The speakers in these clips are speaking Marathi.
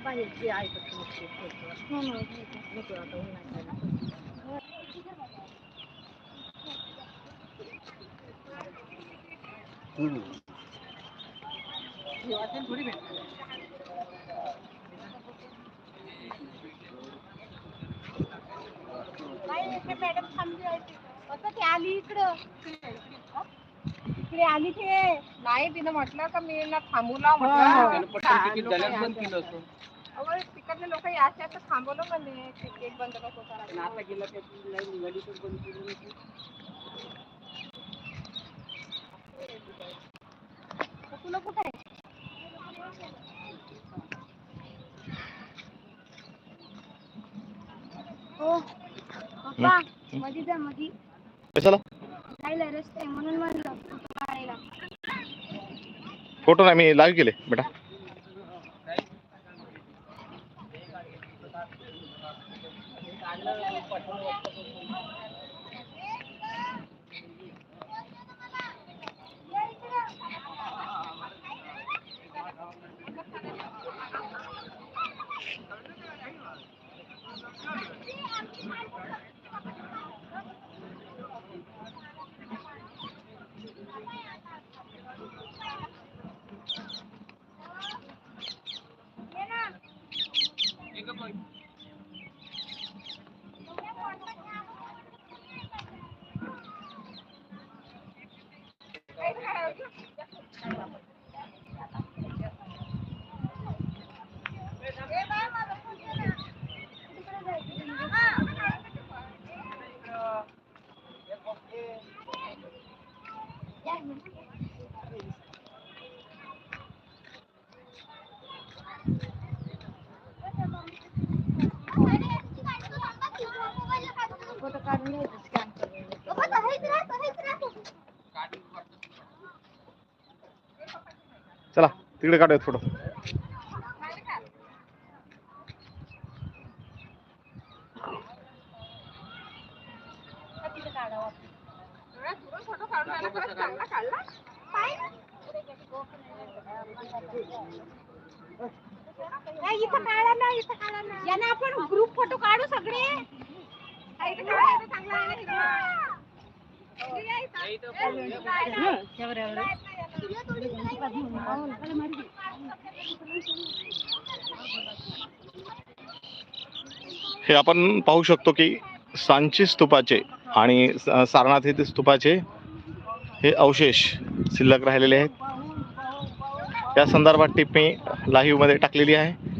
बाहेरची ऐकत नसते. नको आता उन्हाळ्याला. थोडी भेटणार मॅडम थांबली. असं ती आली इकडं इकडे आली ते. नाही तिनं म्हटलं का मी ना थांबू लाव म्हटलं. अहो, तिकडले लोक याचे तर थांबवलं म्हणे गेट बंद नको करायला. तुला कुठं आहे? हो. पप्पा मधी जा मधी. कशाला? रस्ते आहे म्हणून म्हणलं. फोटो नाही मी लाईव्ह केले बेटा. फोटो चला तिकडे काढूयात फोटो नाही इथं काढा ना इथं काढा ना यानं आपण ग्रुप फोटो काढू सगळे हा, इथं काढा, इथं चांगला आहे ना हिरवा. इथे या इथं. एवढं एवढं हे आपण पाहू शकतो की सांची स्तूपाचे आणि सारनाथ येथील स्तूपाचे हे अवशेष शिल्लक राहिलेले आहेत. या संदर्भात टिप्पणी लाईव्हमध्ये टाकलेली आहे.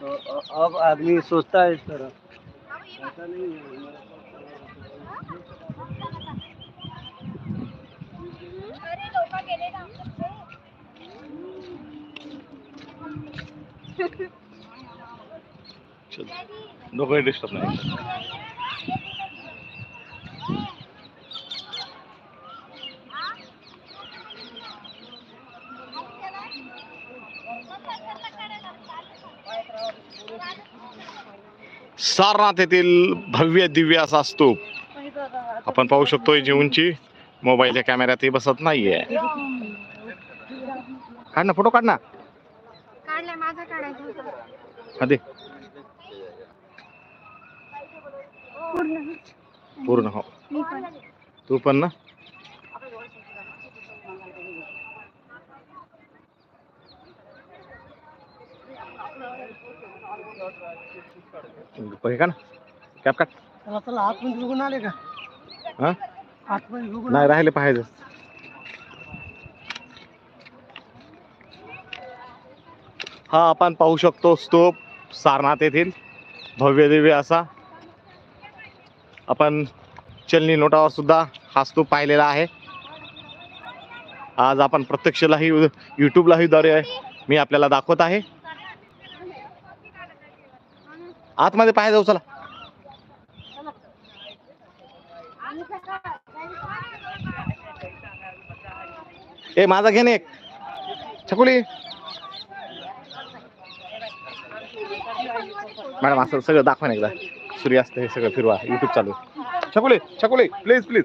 तो अब आदमी सोचता है इस तरह। ऐसा नहीं है चल दोघंही डिस्टर्ब नाही सारनाथ येथील भव्य दिव्य असा स्तूप. आपण पाहू शकतो याची उंची मोबाईलच्या कॅमेऱ्यातही बसत नाहीये. काढ ना फोटो काढ ना. काढलाय माझा काढायचा होता. आधी पूर्ण. पूर्ण हो. तू पण ना? का ना? कॅप काढ. चला चला आतमध्ये बघून आले का? हा? आतमध्ये बघून नाही राहिले पाहिजे हा आपण पाहू शकतो स्तूप सारनाथ येथील भव्य दिव्य असा. आपण चलनी नोटावर सुद्धा हा स्तूप पाहिलेला आहे. आज आपण प्रत्यक्ष लाईव्ह यूट्यूबलाही द्वारे मी आपल्याला दाखवत आहे. आतमध्ये पाहायला जाऊ चला. ए माझा घेणे एक. छकुली. मॅडम असं सगळं दाखवा ना एकदा. सूर्यास्त हे सगळं फिरवा. युट्यूब चालू छकुले छकुले छकुली प्लीज प्लीज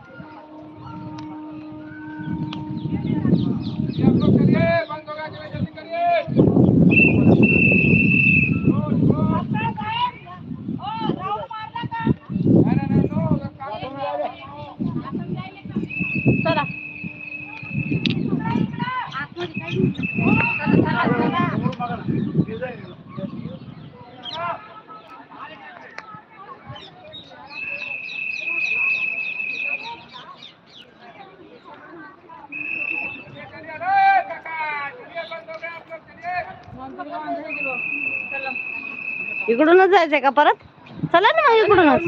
ते चला जायचंय का परत? चला ना मग इकडूनच.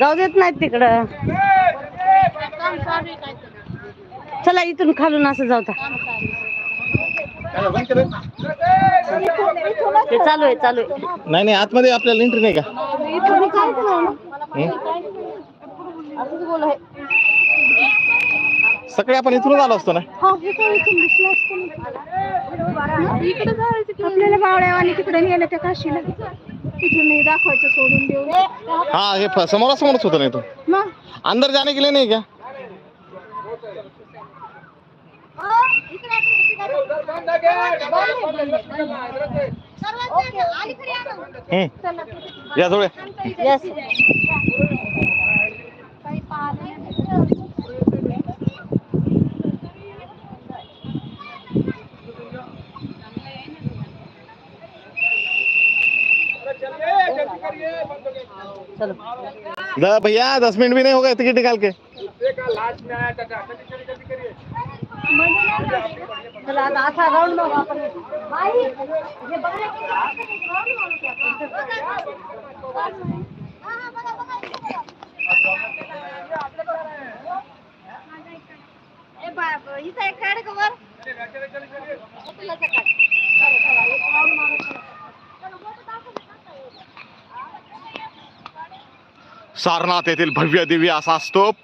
जाऊ देत नाहीत तिकडं. चला इथून खालून असं जाऊ. ते. चालू आहे चालू आहे. नाही नाही आतमध्ये आपल्याला एंट्री नाही का. हं? सकाळी आपण इथूनच आलो असतो ना. आपल्याला बावळ्यावानी तिकडे नेलं त्या काशीला. तिथून नाही दाखवायचं सोडून देऊ हाँ ये फ- समोरासमोरच होतं नाही तो मग? अंदर जाने के लिए नहीं क्या हम्म. या थोडे. चलो भैया दस मिनट भी नहीं हो गए टिकट निकाल के। राऊंड सारनाथ येथील भव्य दिव्य असा स्तूप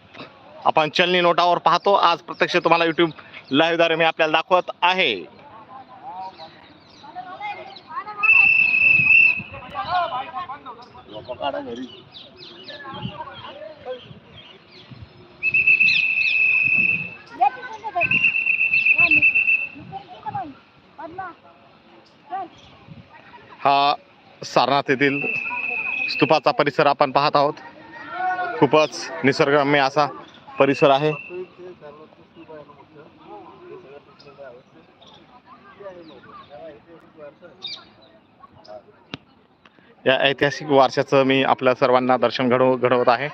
आपण चलनी नोटावर पाहतो. आज प्रत्यक्ष तुम्हाला यूट्यूब लाईव्हद्वारे मी आपल्याला दाखवत आहे. हा सारनाथ येथील स्तूपाचा परिसर आपण पाहत आहोत. खूपच निसर्गरम्य असा परिसर आहे. या ऐतिहासिक वारशाचं मी आपल्या सर्वांना दर्शन घडव घडवत आहे.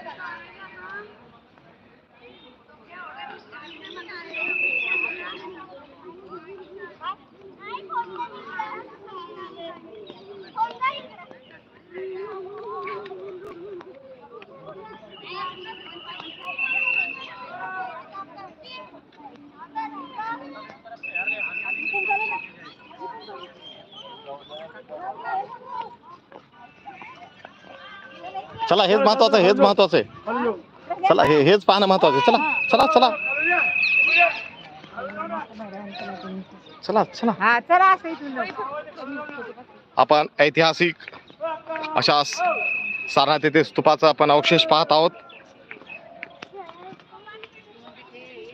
चला हेच महत्वाचं आहे हेच महत्वाचं आहे. चला हे हेच पाहणं महत्वाचं आहे. चला चला चला. चला चला. आपण ऐतिहासिक अशा सारनाथ येथे स्तूपाचा आपण अवशेष पाहत आहोत.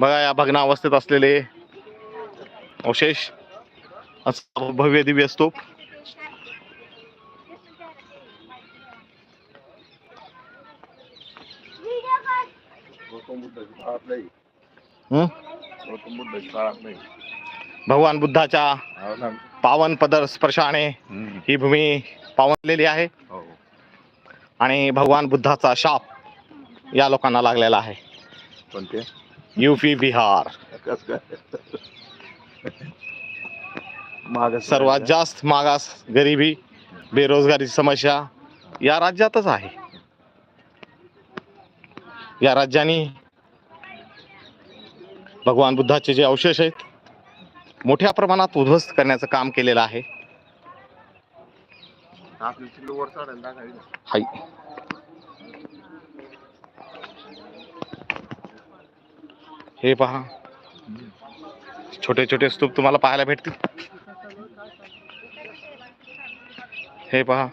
बघा या भग्न अवस्थेत असलेले अवशेष भव्य दिव्य स्तूप. हं? भगवान बुद्धाच्या पावन पदर स्पर्शाने ही. भूमी पावनलेली आहे. आणि भगवान बुद्धाचा शाप या लोकांना लागलेला आहे. कोणते? युपी बिहार. माग सर्वात जास्त मागास गरिबी बेरोजगारीची समस्या या राज्यातच आहे. या राज्याने भगवान बुद्धाचे जे अवशेष आहेत मोठ्या प्रमाणात उद्ध्वस्त करण्याचं काम केलेलं आहे. हाय. हे पहा. छोटे छोटे स्तूप तुम्हाला पाहायला भेटतील. हे पहा.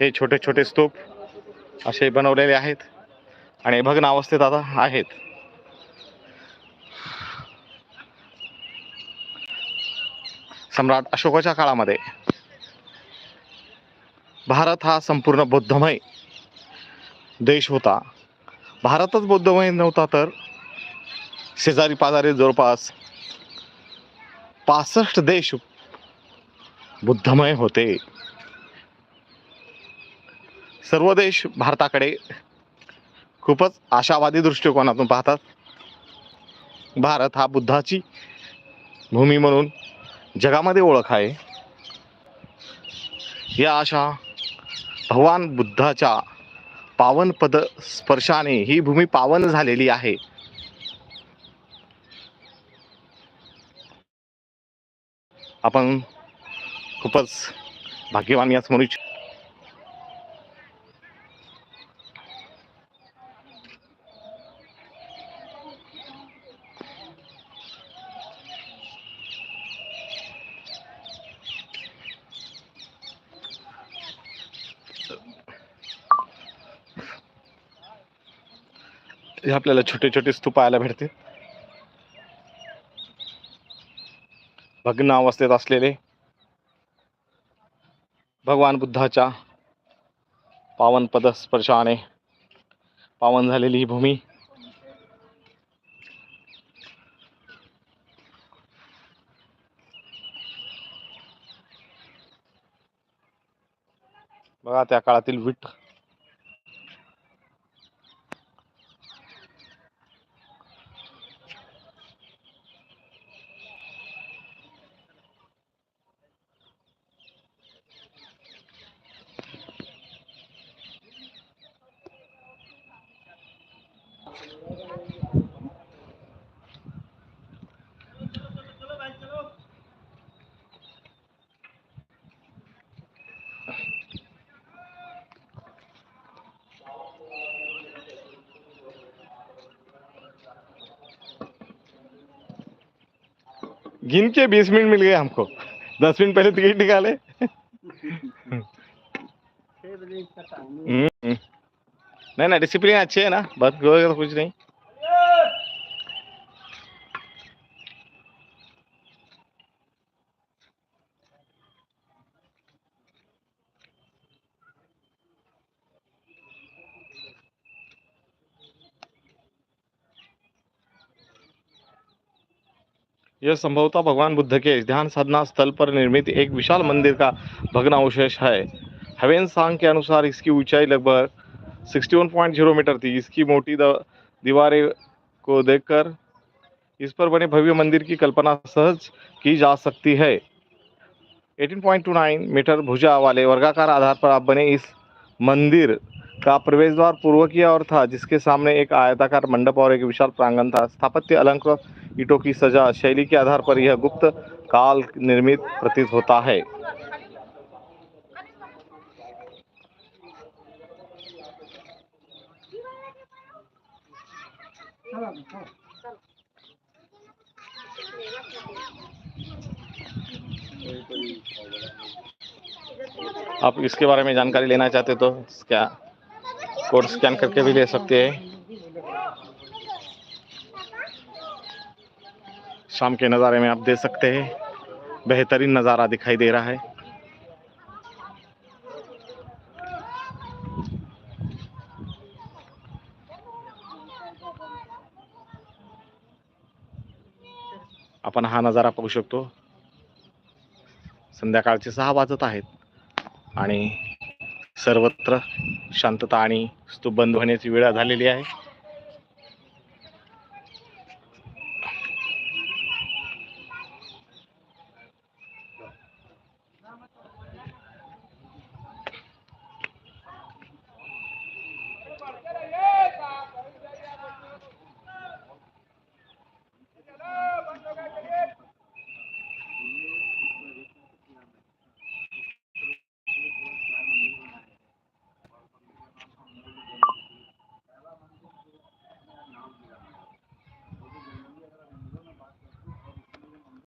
हे छोटे छोटे स्तूप असे बनवलेले आहेत. आणि भग्न अवस्थेत आता आहेत. सम्राट अशोकाच्या काळामध्ये. भारत हा संपूर्ण बौद्धमय देश होता. भारतच बौद्धमय नव्हता तर शेजारी पाजारी जवळपास पासष्ट देश बुद्धमय होते. सर्व देश भारताकडे खूपच आशावादी दृष्टिकोनातून पाहतात. भारत हा बुद्धाची भूमी म्हणून जगामध्ये ओळख आहे. या अशा भगवान बुद्धाच्या पावन पद स्पर्शाने ही भूमी पावन झालेली आहे. आपण खूपच भाग्यवान याच म्हणू हे आपल्याला छोटे छोटे स्तूप पाहायला भेटते भग्न अवस्थेत असलेले भगवान बुद्धाच्या पावन पदस्पर्शाने पावन झालेली ही भूमी. बघा त्या काळातील विट गिन के बीस मिनट मिल गए हमको। दस मिनट पहले टिकट निकाले। हम्म। नहीं ना डिसिप्लिन अच्छे है ना। बस गोएगा तो कुछ नहीं। यह संभवतः भगवान बुद्ध के ध्यान साधना स्थल पर निर्मित एक विशाल मंदिर का भग्नावशेष है। हवेन सांग के अनुसार इसकी ऊंचाई लगभग 61.0 मीटर थी। इसकी मोटी दीवारें को देखकर इस पर बने भव्य मंदिर की कल्पना सहज की जा सकती है। 18.29 मीटर भुजा वाले वर्गाकार आधार पर आप बने इस मंदिर का प्रवेश द्वार पूर्व की ओर था, जिसके सामने एक आयताकार मंडप और एक विशाल प्रांगण था। स्थापत्य अलंकृत ईंटों की सजा शैली के आधार पर यह गुप्त काल निर्मित प्रतीत होता है। आप इसके बारे में जानकारी लेना चाहते तो क्या कोड स्कैन करके भी ले सकते हैं। शाम के नज़ारे में आप देख सकते हैं बेहतरीन नज़ारा दिखाई दे रहा है। आपण हा नजारा पाहू शकतो। संध्याकाळचे सहा वाजत आहेत आणि सर्वत्र शांतता आणि स्तूप बंद होण्याची वेळ झालेली आहे.